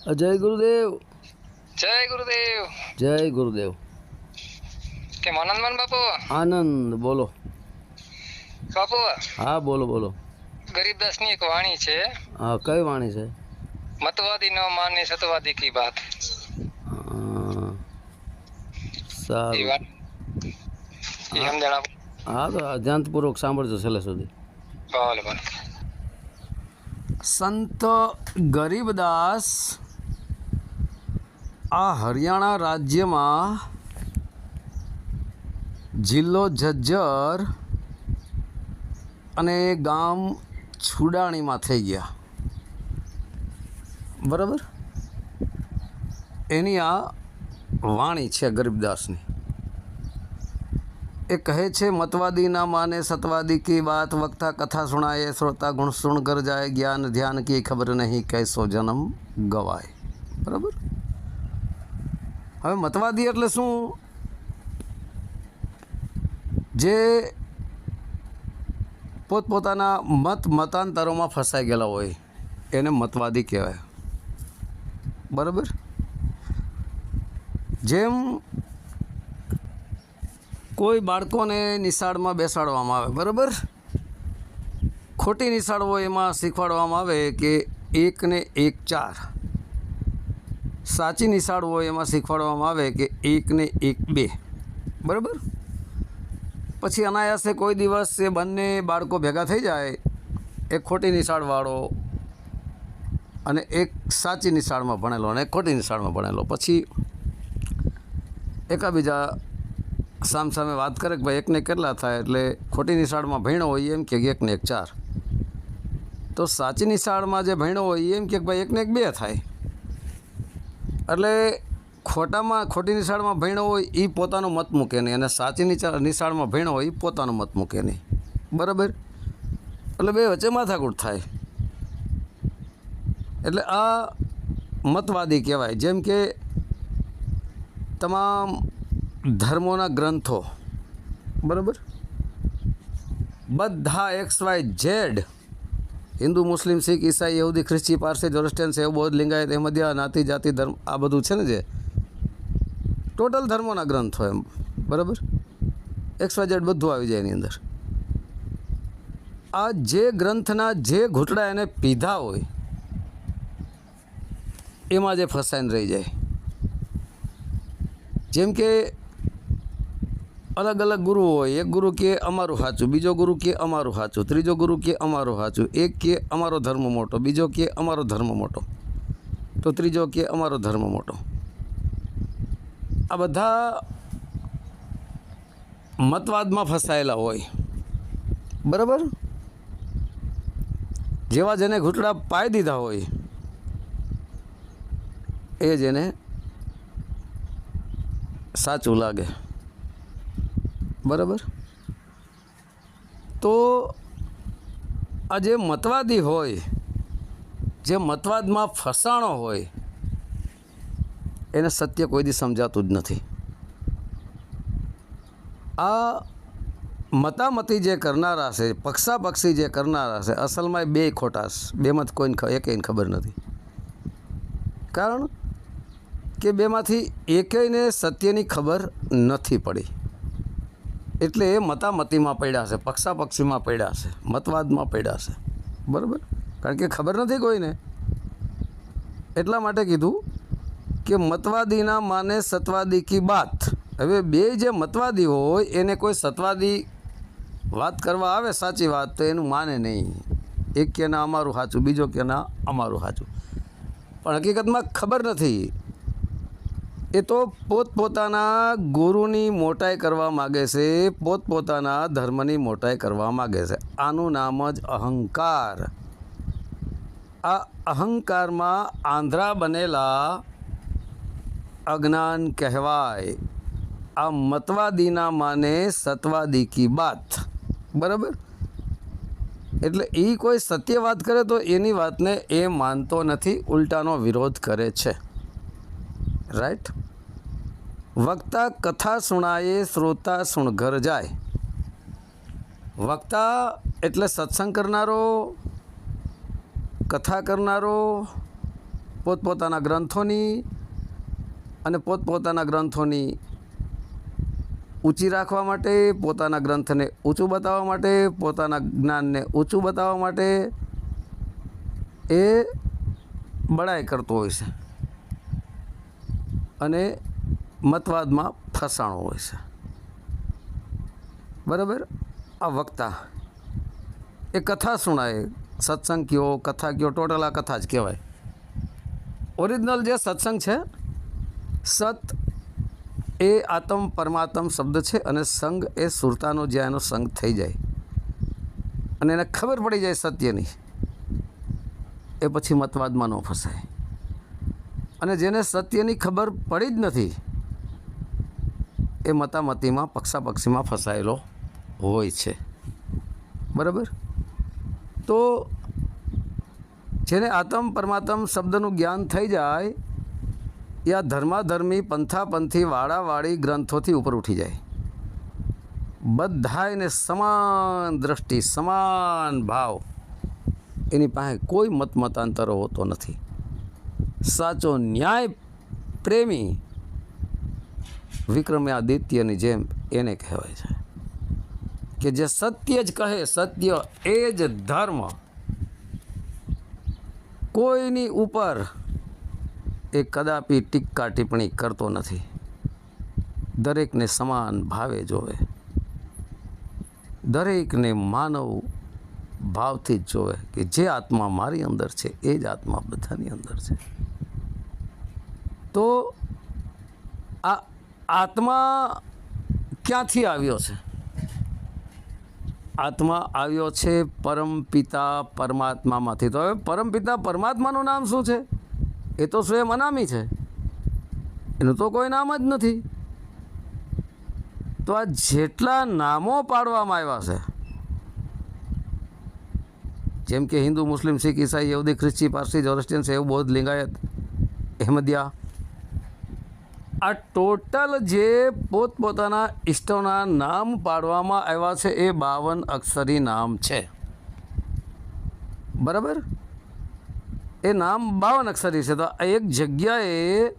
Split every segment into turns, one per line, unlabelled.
જય ગુરુદેવ.
જય ગુરુદેવ.
જય ગુરુદેવ.
કેમ આનંદમાન બાપુ?
આનંદ બોલો.
બાપુ?
હા બોલો બોલો.
ગરીબદાસની એક વાણી છે.
હા કઈ વાણી છે?
મતવાદી ન માને સતવાદી કી બાત
સારું.
વાત. એ
હા તો ધ્યાનપૂર્વક સાંભળજો છેલ્લે સુધી.
ભલે ભલે.
સંત ગરીબદાસ આ હરિયાણા રાજ્યમાં જિલ્લો જજ્જર અને ગામ છુડાણીમાં થઈ ગયા. બરાબર? એની આ વાણી છે ગરીબદાસની. એ કહે છે, મતવાદી ના માને સતવાદી કી વાત, વક્તા કથા સુણાએ શ્રોતા ગુણ સુણ કર જાય, જ્ઞાન ધ્યાન કી ખબર નહીં, કૈસો જન્મ ગવાય. બરાબર? હવે મતવાદી એટલે શું? જે પોતપોતાના મત મતાંતરોમાં ફસાઈ ગયેલા હોય, એને મતવાદી કહેવાય. બરાબર? જેમ કોઈ બાળકોને નિશાળમાં બેસાડવામાં આવે, બરાબર? ખોટી નિશાળ હોય એમાં શીખવાડવામાં આવે કે એકને એક ચાર. સાચી નિશાળ હોય એમાં શીખવાડવામાં આવે કે એક ને એક બે. બરાબર? પછી અનાયાસે કોઈ દિવસ એ બંને બાળકો ભેગા થઈ જાય, એક ખોટી નિશાળવાળો અને એક સાચી નિશાળમાં ભણેલો અને એક ખોટી નિશાળમાં ભણેલો. પછી એકાબીજા સામસામે વાત કરે કે ભાઈ એકને કેટલા થાય? એટલે ખોટી નિશાળમાં ભણ્યો હોય એમ કે એકને એક ચાર. તો સાચી નિશાળમાં જે ભણ્યો હોય એમ કે ભાઈ એકને એક બે થાય. એટલે ખોટામાં, ખોટી નિશાળમાં ભણ્યો હોય એ પોતાનો મત મૂકે નહીં. અને સાચી નિશા, નિશાળમાં ભણ્યો હોય એ પોતાનો મત મૂકે નહીં. બરાબર? એટલે બે વચ્ચે માથાકૂટ થાય. એટલે આ મતવાદી કહેવાય. જેમ કે તમામ ધર્મોના ગ્રંથો. બરાબર? બધા એક્સ વાય ઝેડ હિન્દુ, મુસ્લિમ, શીખ, ઈસાઈ, યહૂદી, ખ્રિસ્તી, પારસી જોરસ્ટેન સેવ, બૌદ્ધ, લિંગાયત, અહેમદિયા, નાતી, જાતિ, ધર્મ, આ બધું છે ને જે? ટોટલ ધર્મોના ગ્રંથો એમ. બરાબર? એક્સ વાય બધું આવી જાય એની અંદર. આ જે ગ્રંથના જે ઘૂંટડા એને પીધા હોય, એમાં જે ફસાઈને રહી જાય. જેમ કે અલગ અલગ ગુરુ હોય. એક ગુરુ કે અમારું સાચું, બીજો ગુરુ કે અમારું સાચું, ત્રીજો ગુરુ કે અમારું સાચું, એક કે અમારો ધર્મ મોટો, બીજો કે અમારો ધર્મ મોટો, તો ત્રીજો કે અમારો ધર્મ મોટો. આ બધા મતવાદમાં ફસાયેલા હોય. બરાબર? જેવા જેને ઘૂંટડા પાઈ દીધા હોય, એ જ એને સાચું લાગે. બરાબર? તો આ જે મતવાદી હોય, જે મતવાદમાં ફસાણો હોય, એને સત્ય કોઈ દી સમજાતું જ નથી. આ મતામતી જે કરનારા છે, પક્ષાપક્ષી જે કરનારા છે, અસલમાં એ બે ખોટા છે બેમાં કોઈને ખ- એકેયને ખબર નથી. કારણ કે બેમાંથી એકેયને સત્યની ખબર નથી પડી. એટલે એ મતામતીમાં પડ્યા છે, પક્ષાપક્ષીમાં પડ્યા છે, મતવાદમાં પડ્યા છે. બરાબર? કારણ કે ખબર નથી કોઈને. એટલા માટે કીધું કે મતવાદીના માને સત્વાદી કી બાત. હવે બે જે મતવાદી હોય, એને કોઈ સત્વાદી વાત કરવા આવે સાચી વાત, તો એનું માને નહીં. એક કે ના અમારું સાચું, બીજો કે ના અમારું સાચું. પણ હકીકતમાં ખબર નથી. એ તો પોતપોતાના ગુરુની મોટાઈ કરવા માગે છે, પોતપોતાના ધર્મની મોટાઈ કરવા માગે છે. આનું નામ જ અહંકાર. આ અહંકારમાં આંધ્રા બનેલા અજ્ઞાન કહેવાય. આ મતવાદીના માને સત્વાદી કી બાત. બરાબર? એટલે એ કોઈ સત્ય વાત કરે તો એની વાતને એ માનતો નથી, ઉલટાનો વિરોધ કરે છે. રાઈટ વક્તા કથા સુણાએ શ્રોતા સુણઘર જાય. વક્તા એટલે સત્સંગ કરનારો, કથા કરનારો, પોતપોતાના ગ્રંથોની અને પોતપોતાના ગ્રંથોની ઊંચી રાખવા માટે, પોતાના ગ્રંથને ઊંચું બતાવવા માટે, પોતાના જ્ઞાનને ઊંચું બતાવવા માટે એ બડાઈ કરતો હોય છે. અને મતવાદમાં ફસાણો હોય છે. બરાબર? આ વક્તા. એ કથા સુણાય. સત્સંગ કયો, કથા કયો, ટોટલ આ કથા જ કહેવાય. ઓરિજિનલ જે સત્સંગ છે, સત એ આત્મ પરમાત્મ શબ્દ છે અને સંગ એ સુરતાનો જ્યાં એનો સંગ થઈ જાય. અને એને ખબર પડી જાય સત્યની. એ પછી મતવાદમાં ન ફસાય. અને જેને સત્યની ખબર પડી જ નથી, એ મતામતીમાં પક્ષાપક્ષીમાં ફસાયેલો હોય છે. બરાબર? તો જેને આતમ પરમાત્મ શબ્દનું જ્ઞાન થઈ જાય, એ આ ધર્માધર્મી પંથાપંથી વાળાવાળી ગ્રંથોથી ઉપર ઉઠી જાય. બધાયને સમાન દ્રષ્ટિ, સમાન ભાવ. એની પાસે કોઈ મત મતાંતરો હોતો નથી. સાચો ન્યાય પ્રેમી વિક્રમાદિત્યની જેમ એને કહેવાય છે કે જે સત્ય જ કહે, સત્ય એ જ ધર્મ. કોઈની ઉપર એ કદાપી ટીક્કા ટિપ્પણી કરતો નથી. દરેકને સમાન ભાવે જોવે. દરેકને માનવ ભાવથી જ જોવે કે જે આત્મા મારી અંદર છે, એ જ આત્મા બધાની અંદર છે. તો આ આત્મા ક્યાંથી આવ્યો છે? આત્મા આવ્યો છે પરમપિતા પરમાત્મામાંથી. તો હવે પરમપિતા પરમાત્માનું નામ શું છે? એ તો સ્વયં અનામી છે. એનું તો કોઈ નામ જ નથી. તો આ જેટલા નામો પાડવામાં આવ્યા છે, જેમ કે હિન્દુ, મુસ્લિમ, શીખ, ઈસાઈ, યહૂદી, ખ્રિસ્તી, પારસી જોરસ્ટિયન સેવ બૌદ્ધ, લિંગાયત, અહેમદિયા આ ટોટલ જે પોતપોતાના ઇષ્ટોના નામ પાડવામાં આવ્યા છે એ બાવન અક્ષરી નામ છે. બરાબર? એ નામ બાવન અક્ષરી છે. તો એક જગ્યાએ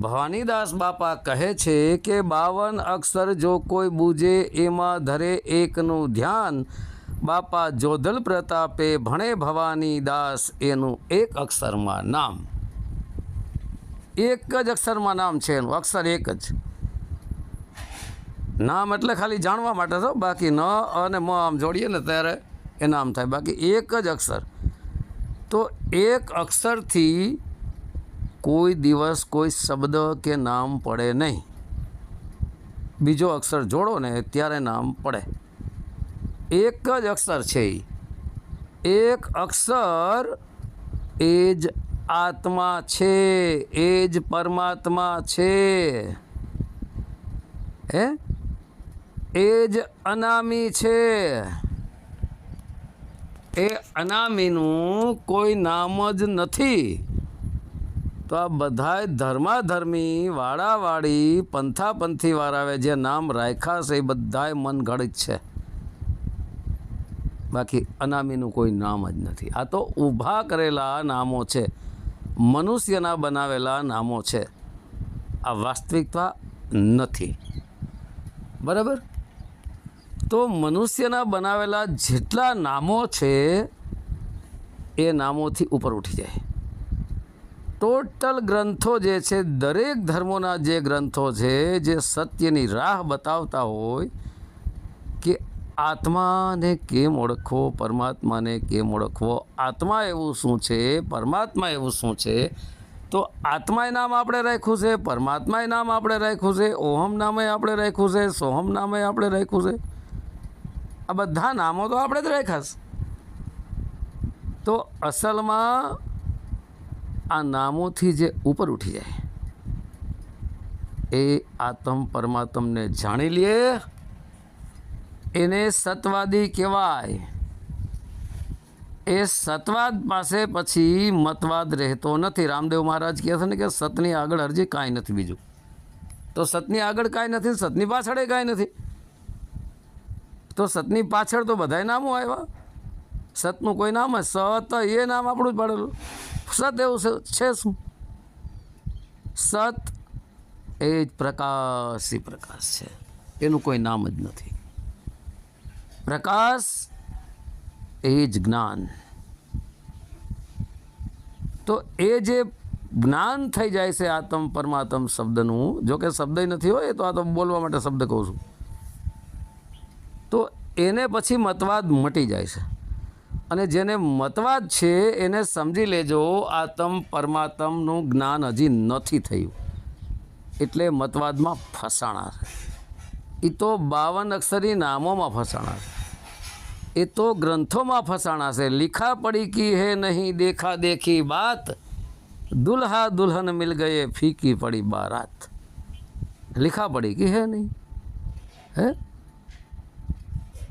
ભવાનીદાસ બાપા કહે છે કે બાવન અક્ષર જો કોઈ બૂજે એમાં ધરે એકનું ધ્યાન, બાપા જોધલ પ્રતાપે ભણે ભવાની દાસ એનું એક અક્ષરમાં નામ. એક જ અક્ષરમાં નામ છે એનું, અક્ષર એક જ. નામ એટલે ખાલી જાણવા માટે તો, બાકી ન અને મ આમ જોડીએ ને ત્યારે એ નામ થાય. બાકી એક જ અક્ષર. તો એક અક્ષરથી કોઈ દિવસ કોઈ શબ્દ કે નામ પડે નહીં. બીજો અક્ષર જોડો ને ત્યારે નામ પડે. એક જ અક્ષર છે એ એક અક્ષર એ જ આત્મા છે, એ જ પરમાત્મા છે. હે? એ જ અનામી છે. એ અનામીનું કોઈ નામ જ નથી. તો આ બધાય ધર્માધર્મી વાળાવાળી પંથાપંથી વાળાવે જે નામ રાખ્યા છે, એ બધાય મનગણિત છે. બાકી અનામીનું કોઈ નામ જ નથી. આ તો ઊભા કરેલા નામો છે. મનુષ્યના બનાવેલા નામો છે. આ વાસ્તવિકતા નથી. બરાબર? તો મનુષ્યના બનાવેલા જેટલા નામો છે, એ નામોથી ઉપર ઉઠી જાય. ટોટલ ગ્રંથો જે છે, દરેક ધર્મોના જે ગ્રંથો છે, જે સત્યની રાહ બતાવતા હોય આત્માને કેમ ઓળખવો? પરમાત્માને કેમ ઓળખવો? આત્મા એવું શું છે? પરમાત્મા એવું શું છે? તો આત્માય નામ આપણે રાખ્યું છે પરમાત્માય નામ આપણે રાખ્યું છે, ઓહમ નામે આપણે રાખ્યું છે, સોહમ નામે આપણે રાખ્યું છે. આ બધા નામો તો આપણે જ રાખ્યા તો અસલમાં આ નામોથી જે ઉપર ઉઠી જાય, એ આત્મ પરમાત્મને જાણી લે એને સતવાદી કહેવાય. એ સતવાદ પાસે પછી મતવાદ રહેતો નથી. રામદેવ મહારાજ કહે છે ને કે સતની આગળ હરજી કાંઈ નથી બીજું. તો સતની આગળ કાંઈ નથી, સતની પાછળ એ કાંઈ નથી. તો સતની પાછળ તો બધાય નામો આવ્યા. સતનું કોઈ નામ હોય સત એ નામ આપણું જ પડેલું. સત એવું છે- શું? સત એ જ પ્રકાશી પ્રકાશ છે. એનું કોઈ નામ જ નથી. પ્રકાશ એ જ જ્ઞાન. તો એ જે જ્ઞાન થઈ જાય છે આત્મ પરમાત્મ શબ્દનું, જો કે શબ્દ નથી હોય, તો આ તો બોલવા માટે શબ્દ કહું છું. તો એને પછી મતવાદ મટી જાય છે. અને જેને મતવાદ છે, એને સમજી લેજો, આત્મ પરમાત્મનું જ્ઞાન હજી નથી થયું. એટલે મતવાદમાં ફસાણા છે. એ તો બાવન અક્ષરી નામોમાં ફસાણા છે. એ તો ગ્રંથોમાં ફસાણા છે. લિખા પડી કી હે નહીં, દેખા દેખી બાત. દુલ્હા દુલ્હન મિલ ગયે, ફીકી પડી બારાત. લિખા પડી કી હે નહીં? હે?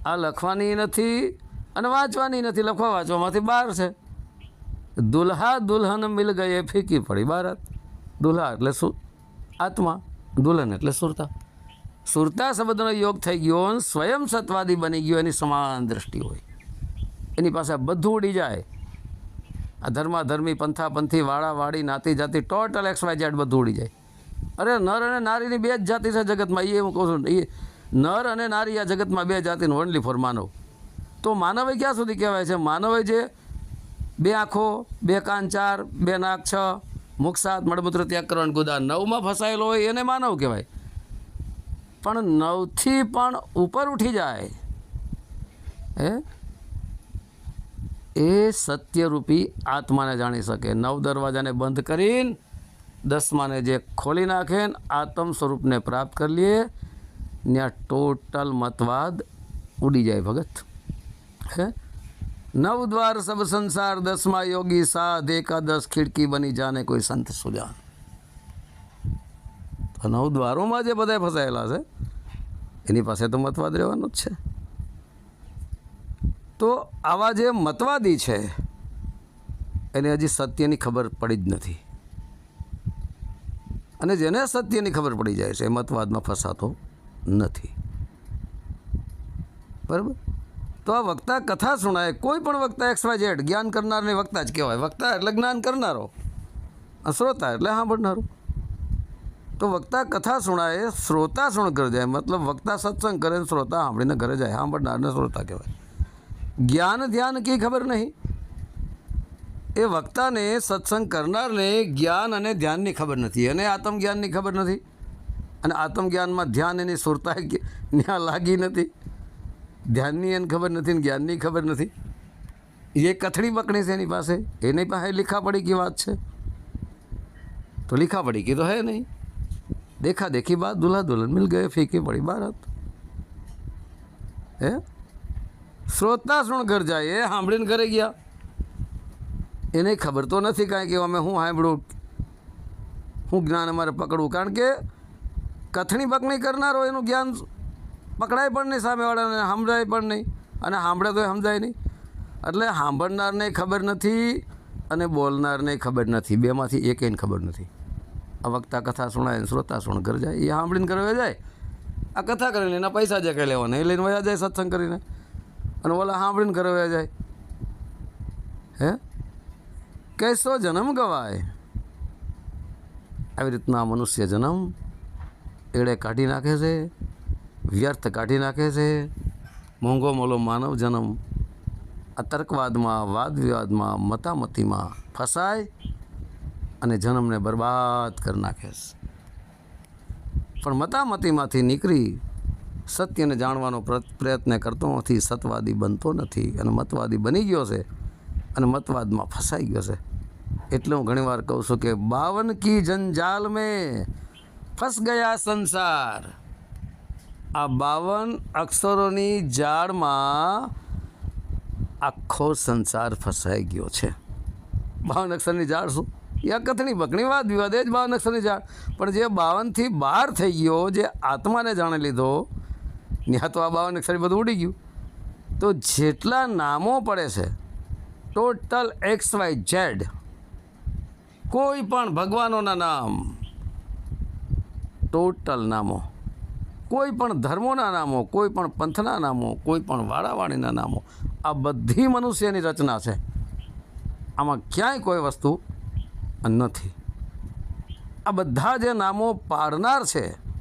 આ લખવાની નથી અને વાંચવાની નથી. લખવા વાંચવામાંથી બહાર છે. દુલ્હા દુલ્હન મિલ ગયે, ફીકી પડી બારાત. દુલ્હા એટલે શું આત્મા. દુલ્હન એટલે સુરતા. સુરતા શબ્દનો યોગ થઈ ગયો સ્વયં સત્વાદી બની ગયો, એની સમાન દ્રષ્ટિ હોય. એની પાસે બધું ઉડી જાય. આ ધર્મા ધર્મી પંથા પંથી વાળા વાળી નાતી જાતિ ટોટલ એક્સ વાય ઝેડ બધું ઉડી જાય. અરે નર અને નારીની બે જ જાતિ છે જગતમાં એ હું કહું છું એ નર અને નારી આ જગતમાં બે જાતિનું ઓનલી ફોર માનવ. તો માનવે ક્યાં સુધી કહેવાય છે? માનવે જે બે આંખો, બે કાન ચાર, બે નાક છ મુખ સાત મળમૂત્ર ત્યાગ કરવાનું, ગુદા નવમાં ફસાયેલો હોય એને માનવ કહેવાય. પણ નવથી પણ ઉપર ઉઠી જાય. હે? એ સત્યરૂપી આત્માને જાણી શકે. નવ દરવાજાને બંધ કરીને દસમાને જે ખોલી નાખે ને આત્મ સ્વરૂપને પ્રાપ્ત કરી લઈએ ત્યાં ટોટલ મતવાદ ઉડી જાય ભગત. હે? નવ દ્વાર સબ સંસાર, દસમા યોગી સાધ, એકાદશ ખિડકી બની જાને કોઈ સંત સુજાન. નવ દ્વારોમાં જે બધા ફસાયેલા છે, એની પાસે તો મતવાદ રહેવાનું જ છે. તો આવા જે મતવાદી છે, એને હજી સત્યની ખબર પડી જ નથી. અને જેને સત્યની ખબર પડી જાય છે, એ મતવાદમાં ફસાતો નથી. બરાબર? તો આ વક્તા કથા સુણાય, કોઈ પણ વક્તા એક્સ વાય ઝેડ, જ્ઞાન કરનારને વક્તા જ કહેવાય. વક્તા એટલે જ્ઞાન કરનારો. શ્રોતા એટલે સાંભળનારો. તો વક્તા કથા સુણાય, શ્રોતા સુણ કરી જાય મતલબ વક્તા સત્સંગ કરે ને શ્રોતા સાંભળીને ઘરે જાય. સાંભળનારને શ્રોતા કહેવાય. જ્ઞાન ધ્યાન કી ખબર નહીં? એ વક્તાને સત્સંગ કરનારને જ્ઞાન અને ધ્યાનની ખબર નથી. અને આત્મજ્ઞાનની ખબર નથી. અને આત્મજ્ઞાનમાં ધ્યાન એની સુરતા ત્યાં લાગી નથી. ધ્યાનની એને ખબર નથી ને જ્ઞાનની ખબર નથી. એ કથળી બકણી છે એની પાસે. એની પાસે લીખા પડી કી વાત છે. તો લીખા પડી કી તો હે નહીં. देखा देखी बात दूल्हा दुल्हन मिल गए फीकी पड़ी बारात હે શ્રોતા સુણ ઘર જાય એ સાંભળીને ઘરે ગયા એને ખબર તો નથી કાંઈ કે અમે હું સાંભળું હું જ્ઞાન અમારે પકડવું કારણ કે કથણી બકણી કરનારો એનું જ્ઞાન પકડાય પણ નહીં સામેવાળાને સમજાય પણ નહીં અને સાંભળે તો સમજાય નહીં એટલે સાંભળનારને ખબર નથી અને બોલનારને ખબર નથી બેમાંથી એકેયને ખબર નથી આ વક્તા કથા સુણાય શ્રોતા સુણ ઘર જાય, એ સાંભળીને ઘરે વયા જાય. આ કથા કરીને એના પૈસા જે કંઈ લેવાના, એ લઈને વયા જાય સત્સંગ કરીને. અને ઓલા સાંભળીને ઘરે વયા જાય. હે? કૈસો જન્મ ગવાય. આવી રીતના મનુષ્ય જન્મ એડે કાઢી નાખે છે, વ્યર્થ કાઢી નાખે છે. મોંઘો મોલો માનવ જન્મ આ તર્કવાદમાં વાદ વિવાદમાં મતામતીમાં ફસાય. અને જન્મને બરબાદ કરી નાખેશ પણ મતામતીમાંથી નીકળી સત્યને જાણવાનો પ્ર- પ્રયત્ન કરતો નથી, સતવાદી બનતો નથી અને મતવાદી બની ગયો છે અને મતવાદમાં ફસાઈ ગયો છે. એટલે હું ઘણીવાર કહું છું કે બાવન કી જંજાલ મેં ફસ ગયા સંસાર. આ બાવન અક્ષરોની જાળમાં આખો સંસાર ફસાઈ ગયો છે. બાવન અક્ષરની જાળ શું? એ કથની કથણી બકણી વાદ વિવાદ એ જ બાવન અક્ષરની જાણ. પણ જે બાવનથી બહાર થઈ ગયો, જે આત્માને જાણી લીધો ત્યાં તો આ બાવન અક્ષરી બધું ઉડી ગયું. તો જેટલા નામો પડે છે, ટોટલ એક્સ વાય ઝેડ, કોઈ પણ ભગવાનોના નામ, ટોટલ નામો, કોઈ પણ ધર્મોના નામો, કોઈ પણ પંથના નામો, કોઈ પણ વાળાવાળીના નામો, આ બધી મનુષ્યની રચના છે. આમાં ક્યાંય કોઈ વસ્તુ નથી. આ બધા જે નામો પાડનાર છે,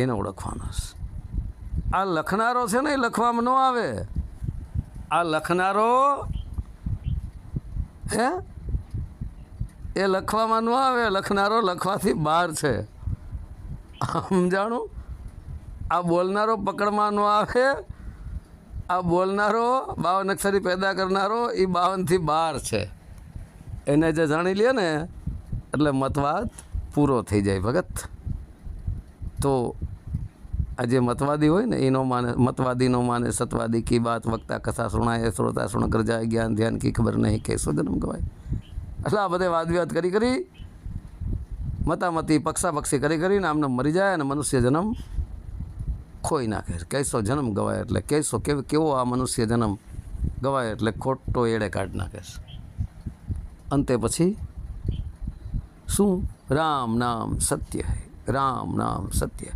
એને ઓળખવાના છે. આ લખનારો છે ને એ લખવામાં ન આવે. આ લખનારો, હે? એ લખવામાં ન આવે, લખનારો લખવાથી બહાર છે. સમજાણું? આ બોલનારો પકડમાં ન આવે. આ બોલનારો બાવન અક્ષરી પેદા કરનારો એ બાવનથી બાર છે. એને જે જાણી લે ને, એટલે મતવાદ પૂરો થઈ જાય ભગત. તો આ જે મતવાદી હોય ને, એનો માને, મતવાદીનો માને સતવાદી કી બાત વક્તા કથા સુણાય, શ્રોતા સુણ કર જાય જ્ઞાન ધ્યાન કી ખબર નહીં કે જન્મ ગવાય. એટલે આ બધે વાદ વિવાદ કરી કરી, મતામતી પક્ષાપક્ષી કરી કરીને આમને મરી જાય અને મનુષ્ય જન્મ ખોઈ નાખે. કેસો જન્મ ગવાય એટલે, કેસો કેવો આ મનુષ્ય જન્મ ગવાય એટલે ખોટો એડે કાઢી નાખે છે. અંતે પછી શું? રામ નામ સત્ય હૈ. રામ નામ સત્ય.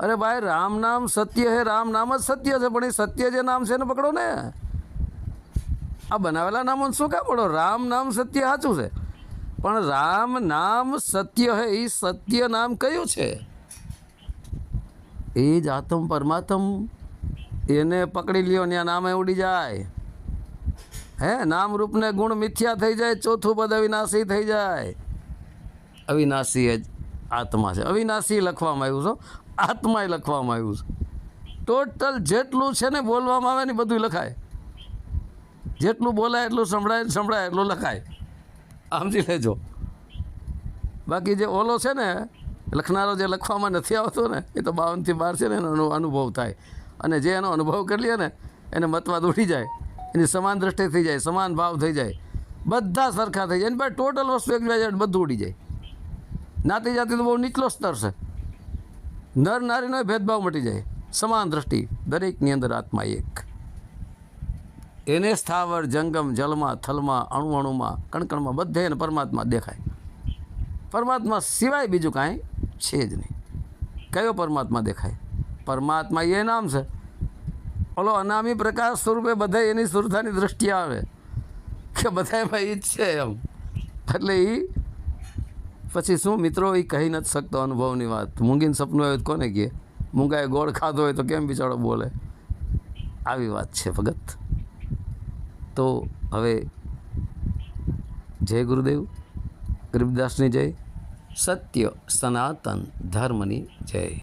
અરે ભાઈ, રામ નામ સત્ય હે, રામ નામ જ સત્ય છે, પણ એ સત્ય જે નામ છે એને પકડો ને. આ બનાવેલા નામોને શું કામ પડો રામ નામ સત્ય સાચું છે. પણ રામ નામ સત્ય હે એ સત્ય નામ કયું છે? એ જ આત્મ પરમાત્મ એને પકડી લ્યો ને આ નામે ઉડી જાય. હે નામ રૂપને ગુણ મિથ્યા થઈ જાય, ચોથું પદ અવિનાશી થઈ જાય. અવિનાશી જ આત્મા છે. અવિનાશી લખવામાં આવ્યું છે. આત્માય લખવામાં આવ્યું છે. ટોટલ જેટલું છે ને બોલવામાં આવે ને બધું લખાય. જેટલું બોલાય એટલું સંભળાય સંભળાય એટલું લખાય. સમજી લેજો. બાકી જે ઓલો છે ને, લખનારો જે લખવામાં નથી આવતો ને, એ તો બાવનથી બાર છે ને, એનો અનુભવ થાય. અને જે એનો અનુભવ કરી લે ને, એને મતવાદ ઉઠી જાય. એની સમાન દ્રષ્ટિ થઈ જાય, સમાન ભાવ થઈ જાય. બધા સરખા થઈ જાય. પાસે ટોટલ વસ્તુ એક જાય બધું ઉડી જાય. નાતી જાતિ તો બહુ નીચલો સ્તર છે. નર નારીનો ભેદભાવ મટી જાય. સમાન દ્રષ્ટિ, દરેકની અંદર આત્મા એક. એને સ્થાવર, જંગમ, જલમાં, થલમાં, અણુ અણુમાં, કણકણમાં બધે એને પરમાત્મા દેખાય. પરમાત્મા સિવાય બીજું કાંઈ છે જ નહીં. કયો પરમાત્મા દેખાય? પરમાત્મા એ નામ છે. ઓલો અનામી પ્રકાશ સ્વરૂપે બધા એની સુરતાની દ્રષ્ટિ આવે. કે બધામાં એ જ છે એમ. એટલે એ પછી શું મિત્રો એ કહી નથી શકતો અનુભવની વાત. મૂંગીને સપનું આવ્યું કોને કહે? મૂંગાએ ગોળ ખાધો હોય તો કેમ બિચારો બોલે? આવી વાત છે ભગત. તો હવે જય ગુરુદેવ. ગરીબદાસની જય. સત્ય સનાતન ધર્મની જય.